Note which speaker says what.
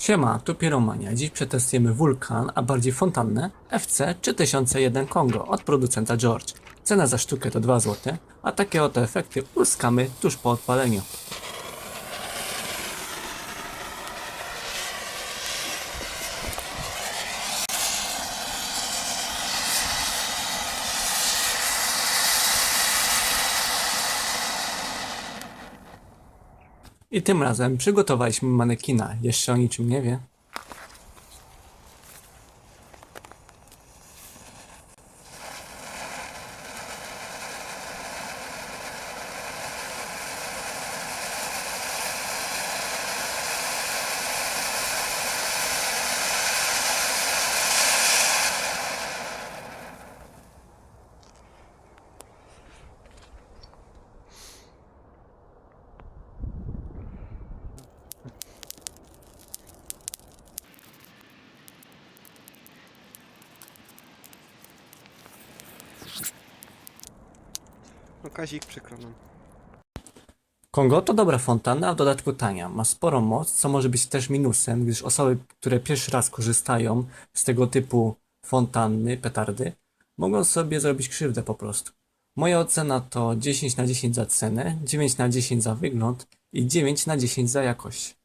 Speaker 1: Siema, tu Piromania. Dziś przetestujemy Vulkan, a bardziej fontannę FC 3001 Kongo od producenta George. Cena za sztukę to 2 zł, a takie oto efekty uzyskamy tuż po odpaleniu. I tym razem przygotowaliśmy manekina. Jeszcze o niczym nie wie.
Speaker 2: No Kazik przykro nam.
Speaker 1: Kongo to dobra fontanna, a w dodatku tania. Ma sporą moc, co może być też minusem, gdyż osoby, które pierwszy raz korzystają z tego typu fontanny, petardy, mogą sobie zrobić krzywdę po prostu. Moja ocena to 10 na 10 za cenę, 9 na 10 za wygląd i 9 na 10 za jakość.